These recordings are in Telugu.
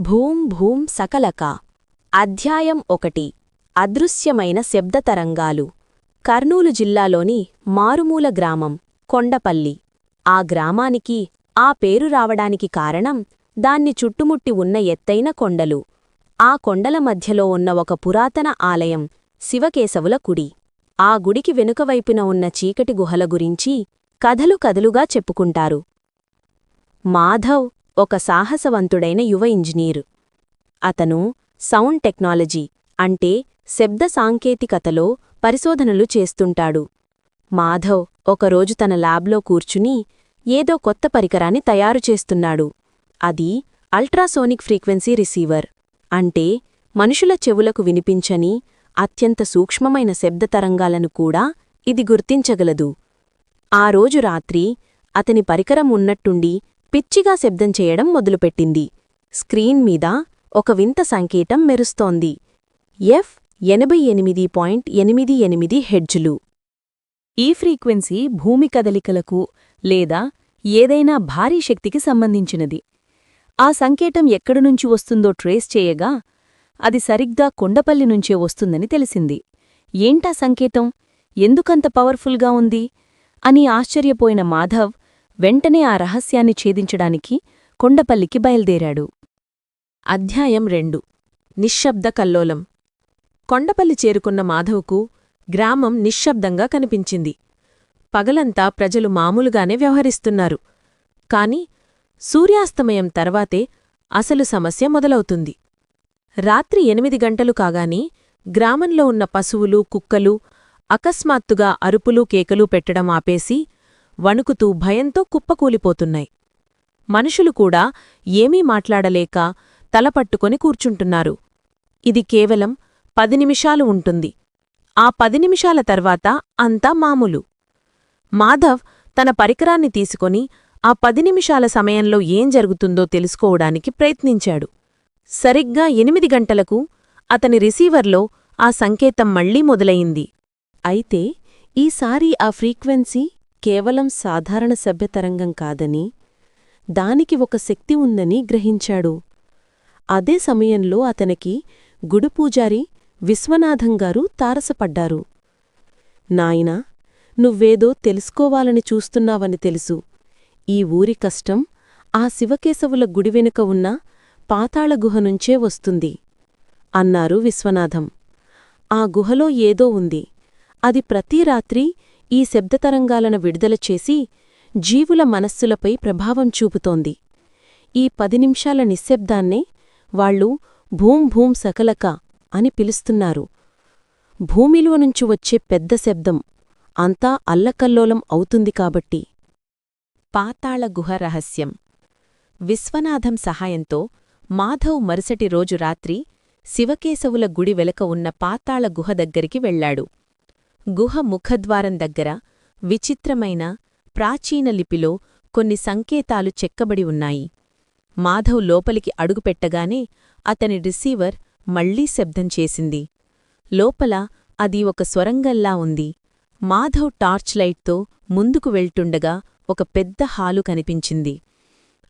భూం భూం సకలక. అధ్యాయం ఒకటి. అదృశ్యమైన శబ్దతరంగాలు. కర్నూలు జిల్లాలోని మారుమూల గ్రామం కొండపల్లి. ఆ గ్రామానికి ఆ పేరు రావడానికి కారణం దాన్ని చుట్టుముట్టి ఉన్న ఎత్తైన కొండలు. ఆ కొండల మధ్యలో ఉన్న ఒక పురాతన ఆలయం శివకేశవుల కుడి ఆ గుడికి వెనుకవైపున ఉన్న చీకటి గుహల గురించి కథలు కథలుగా చెప్పుకుంటారు. మాధవ్ ఒక సాహసవంతుడైన యువ ఇంజనీరు. అతను సౌండ్ టెక్నాలజీ అంటే శబ్ద సాంకేతికతలో పరిశోధనలు చేస్తుంటాడు. మాధవ్ ఒకరోజు తన ల్యాబ్లో కూర్చుని ఏదో కొత్త పరికరాన్ని తయారు చేస్తున్నాడు. అది అల్ట్రాసోనిక్ ఫ్రీక్వెన్సీ రిసీవర్ అంటే మనుషుల చెవులకు వినిపించని అత్యంత సూక్ష్మమైన శబ్ద తరంగాలను కూడా ఇది గుర్తించగలదు. ఆ రోజు రాత్రి అతని పరికరం ఉన్నట్టుండి పిచ్చిగా శబ్దం చేయడం మొదలుపెట్టింది. స్క్రీన్ మీద ఒక వింత సంకేతం మెరుస్తోంది. ఎఫ్ ఎనభై ఎనిమిది పాయింట్ ఎనిమిది ఎనిమిది హెడ్జులు. ఈ ఫ్రీక్వెన్సీ భూమి కదలికలకు లేదా ఏదైనా భారీ శక్తికి సంబంధించినది. ఆ సంకేతం ఎక్కడినుంచి వస్తుందో ట్రేస్ చేయగా అది సరిగ్గా కొండపల్లి నుంచే వస్తుందని తెలిసింది. ఏంటా సంకేతం? ఎందుకంత పవర్ఫుల్గా ఉంది? అని ఆశ్చర్యపోయిన మాధవ్ వెంటనే ఆ రహస్యాన్ని ఛేదించడానికి కొండపల్లికి బయల్దేరాడు. అధ్యాయం రెండు. నిశ్శబ్ద కల్లోలం. కొండపల్లి చేరుకున్న మాధవ్కు గ్రామం నిశ్శబ్దంగా కనిపించింది. పగలంతా ప్రజలు మామూలుగానే వ్యవహరిస్తున్నారు. కాని సూర్యాస్తమయం తర్వాతే అసలు సమస్య మొదలవుతుంది. రాత్రి ఎనిమిది గంటలు కాగానే గ్రామంలో ఉన్న పశువులు కుక్కలు అకస్మాత్తుగా అరుపులు కేకలు పెట్టడం ఆపేసి వణుకుతూ భయంతో కుప్పకూలిపోతున్నాయి. మనుషులు కూడా ఏమీ మాట్లాడలేక తలపట్టుకొని కూర్చుంటున్నారు. ఇది కేవలం పది నిమిషాలు ఉంటుంది. ఆ పది నిమిషాల తర్వాత అంతా మామూలు. మాధవ్ తన పరికరాన్ని తీసుకొని ఆ పది నిమిషాల సమయంలో ఏం జరుగుతుందో తెలుసుకోవడానికి ప్రయత్నించాడు. సరిగ్గా ఎనిమిది గంటలకు అతని రిసీవర్లో ఆ సంకేతం మళ్ళీ మొదలయింది అయితే ఈసారి ఆ ఫ్రీక్వెన్సీ కేవలం సాధారణ సభ్యతరంగం కాదని దానికి ఒక శక్తి ఉందని గ్రహించాడు. అదే సమయంలో అతనికి గుడుపూజారి విశ్వనాథంగారు తారసపడ్డారు. నాయనా నువ్వేదో తెలుసుకోవాలని చూస్తున్నావని తెలుసు. ఈ ఊరి కష్టం ఆ శివకేశవుల గుడి వెనుక ఉన్న పాతాళ గుహ నుంచే వస్తుంది అన్నారు విశ్వనాథం. ఆ గుహలో ఏదో ఉంది. అది ప్రతి రాత్రి ఈ శబ్దతరంగాలను విడుదల చేసి జీవుల మనస్సులపై ప్రభావం చూపుతోంది. ఈ పది నిమిషాల నిశ్శబ్దాన్నే వాళ్ళు భూం భూం సకలక అని పిలుస్తున్నారు. భూమిలో నుంచి వచ్చే పెద్ద శబ్దం అంతా అల్లకల్లోలం అవుతుంది కాబట్టి. పాతాళ గుహ రహస్యం. విశ్వనాథం సహాయంతో మాధవ్ మరుసటి రోజు రాత్రి శివకేశవుల గుడి వెలక ఉన్న పాతాళ గుహ దగ్గరికి వెళ్ళాడు గుహ ముఖద్వారం దగ్గర విచిత్రమైన ప్రాచీన లిపిలో కొన్ని సంకేతాలు చెక్కబడి ఉన్నాయి. మాధవ్ లోపలికి అడుగుపెట్టగానే అతని రిసీవర్ మళ్ళీ శబ్దం చేసింది. లోపల అది ఒక స్వరంగల్లా ఉంది. మాధవ్ టార్చ్ లైట్తో ముందుకు వెళ్తుండగా ఒక పెద్ద హాలు కనిపించింది.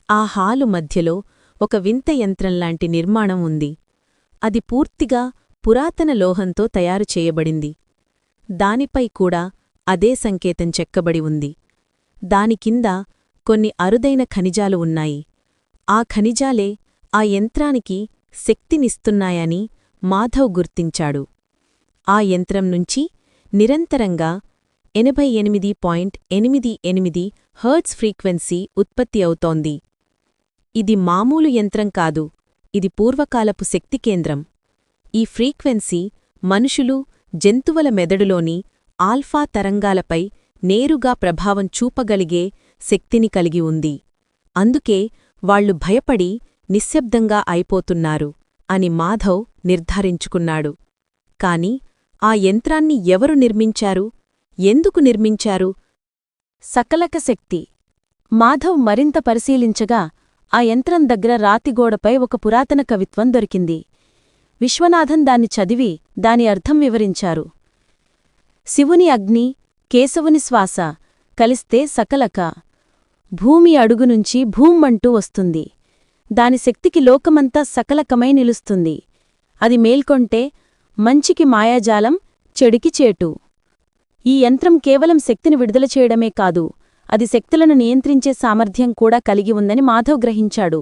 ఆ హాలు మధ్యలో ఒక వింత యంత్రంలాంటి నిర్మాణం ఉంది. అది పూర్తిగా పురాతన లోహంతో తయారు చేయబడింది. దానిపై కూడా అదే సంకేతం చెక్కబడి ఉంది. దాని కింద కొన్ని అరుదైన ఖనిజాలు ఉన్నాయి. ఆ ఖనిజాలే ఆ యంత్రానికి శక్తినిస్తున్నాయని మాధవ్ గుర్తించాడు. ఆ యంత్రం నుంచి నిరంతరంగా ఎనభై ఎనిమిది పాయింట్ ఎనిమిది ఎనిమిది హర్ట్స్ ఫ్రీక్వెన్సీ ఉత్పత్తి అవుతోంది. ఇది మామూలు యంత్రం కాదు. ఇది పూర్వకాలపు శక్తి కేంద్రం. ఈ ఫ్రీక్వెన్సీ మనుషులు జంతువుల మెదడులోని ఆల్ఫా తరంగాలపై నేరుగా ప్రభావం చూపగలిగే శక్తిని కలిగి ఉంది. అందుకే వాళ్ళు భయపడి నిశ్శబ్దంగా అయిపోతున్నారు అని మాధవ్ నిర్ధారించుకున్నాడు. కాని ఆ యంత్రాన్ని ఎవరు నిర్మించారు? ఎందుకు నిర్మించారు? సకలక శక్తి. మాధవ్ మరింత పరిశీలించగా ఆ యంత్రం దగ్గర రాతిగోడపై ఒక పురాతన కవిత్వం దొరికింది. విశ్వనాథన్ దాన్ని చదివి దాని అర్థం వివరించారు. శివుని అగ్ని కేశవుని శ్వాస కలిస్తే సకలక భూమి అడుగునుంచి భూమ్మంటూ వస్తుంది. దాని శక్తికి లోకమంతా సకలకమై నిలుస్తుంది. అది మేల్కొంటే మంచికి మాయాజాలం చెడికి చేటు. ఈ యంత్రం కేవలం శక్తిని విడుదల చేయడమే కాదు అది శక్తులను నియంత్రించే సామర్థ్యం కూడా కలిగి ఉందని మాధవ్ గ్రహించాడు.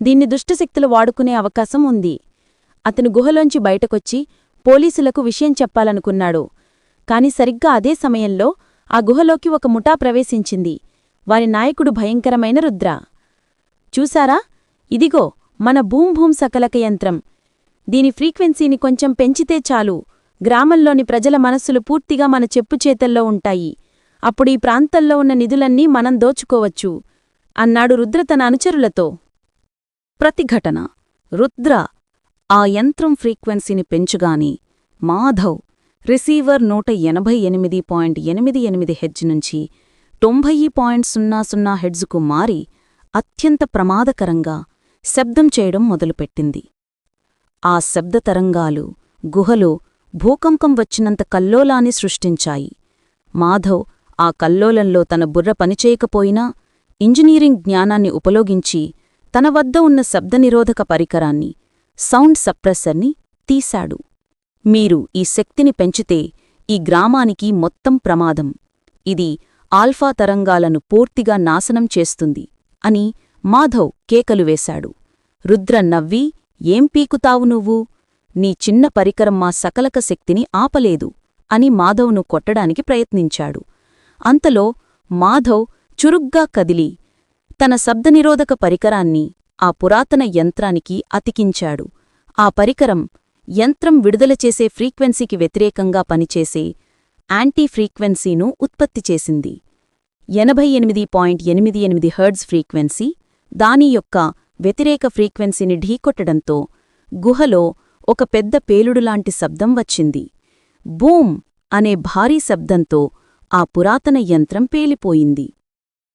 దీన్ని దుష్టశక్తులు వాడుకునే అవకాశం ఉంది. అతను గుహలోంచి బయటకొచ్చి పోలీసులకు విషయం చెప్పాలనుకున్నాడు. కాని సరిగ్గా అదే సమయంలో ఆ గుహలోకి ఒక ముఠా ప్రవేశించింది. వారి నాయకుడు భయంకరమైన రుద్ర. చూసారా ఇదిగో మన భూంభూం సకలక యంత్రం. దీని ఫ్రీక్వెన్సీని కొంచెం పెంచితే చాలు. గ్రామంలోని ప్రజల మనస్సులు పూర్తిగా మన చెప్పు చేతల్లో ఉంటాయి. అప్పుడు ఈ ప్రాంతంలో ఉన్న నిధులన్నీ మనం దోచుకోవచ్చు. అన్నాడు రుద్ర తన అనుచరులతో. ప్రతిఘటన. రుద్ర ఆ యంత్రం ఫ్రీక్వెన్సీని పెంచుగాని మాధవ్ రిసీవర్ నూట ఎనభై ఎనిమిది పాయింట్ ఎనిమిది ఎనిమిది హెడ్జ్ నుంచి తొంభై పాయింట్ సున్నా సున్నా హెడ్జ్కు మారి అత్యంత ప్రమాదకరంగా శబ్దం చేయడం మొదలుపెట్టింది. ఆ శబ్ద తరంగాలు గుహలో భూకంపం వచ్చినంత కల్లోలాన్ని సృష్టించాయి. మాధవ్ ఆ కల్లోలంలో తన బుర్ర పనిచేయకపోయినా ఇంజనీరింగ్ జ్ఞానాన్ని ఉపయోగించి తన వద్ద ఉన్న శబ్దనిరోధక పరికరాన్ని సౌండ్ సప్రెసర్ని తీశాడు. మీరు ఈ శక్తిని పెంచితే ఈ గ్రామానికి మొత్తం ప్రమాదం. ఇది ఆల్ఫా తరంగాలను పూర్తిగా నాశనం చేస్తుంది అని మాధవ్ కేకలు వేశాడు. రుద్ర నవ్వి ఏం పీకుతావు నువ్వు? నీ చిన్న పరికరం మా సకలక శక్తిని ఆపలేదు అని మాధవ్ను కొట్టడానికి ప్రయత్నించాడు. అంతలో మాధవ్ చురుగ్గా కదిలి తన శబ్దనిరోధక పరికరాన్ని ఆ పురాతన యంత్రానికి అతికించాడు. ఆ పరికరం యంత్రం విడుదల చేసే ఫ్రీక్వెన్సీకి వ్యతిరేకంగా పనిచేసే యాంటీ ఫ్రీక్వెన్సీను ఉత్పత్తి చేసింది. ఎనభై ఎనిమిది పాయింట్ ఎనిమిది ఎనిమిది హెర్డ్స్ ఫ్రీక్వెన్సీ దాని యొక్క వ్యతిరేక ఫ్రీక్వెన్సీని ఢీకొట్టడంతో గుహలో ఒక పెద్ద పేలుడులాంటి శబ్దం వచ్చింది. బూమ్ అనే భారీ శబ్దంతో ఆ పురాతన యంత్రం పేలిపోయింది.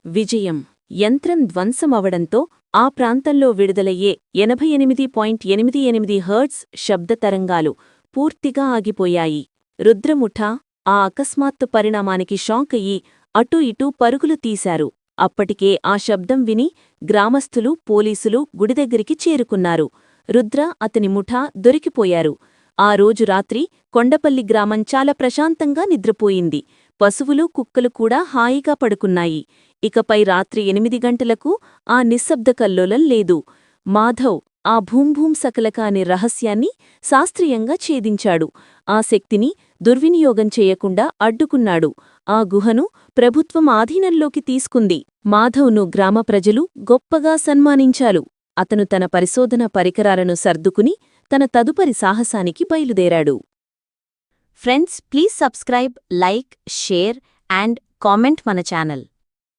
విజయం. యంత్రం ధ్వంసమవడంతో ఆ ప్రాంతంలో విడుదలయ్యే ఎనభై ఎనిమిది పాయింట్ ఎనిమిది ఎనిమిది హర్ట్స్ శబ్ద తరంగాలు పూర్తిగా ఆగిపోయాయి. రుద్రముఠ ఆ అకస్మాత్తు పరిణామానికి షాక్ అయ్యి అటూ ఇటూ పరుగులు తీశారు. అప్పటికే ఆ శబ్దం విని గ్రామస్థులు పోలీసులు గుడిదగ్గరికి చేరుకున్నారు. రుద్ర అతని ముఠా దొరికిపోయారు. ఆ రోజు రాత్రి కొండపల్లి గ్రామం చాలా ప్రశాంతంగా నిద్రపోయింది. పశువులు కుక్కలు కూడా హాయిగా పడుకున్నాయి. ఇకపై రాత్రి ఎనిమిది గంటలకు ఆ నిశ్శబ్ద కల్లోలం లేదు. మాధవ్ ఆ భూంభూం సకలక అనే రహస్యాన్ని శాస్త్రీయంగా ఛేదించాడు. ఆ శక్తిని దుర్వినియోగం చేయకుండా అడ్డుకున్నాడు. ఆ గుహను ప్రభుత్వం ఆధీనంలోకి తీసుకుంది. మాధవ్ను గ్రామ ప్రజలు గొప్పగా సన్మానించాలు అతను తన పరిశోధన పరికరాలను సర్దుకుని తన తదుపరి సాహసానికి బయలుదేరాడు. friends please subscribe like share and comment మన ఛానల్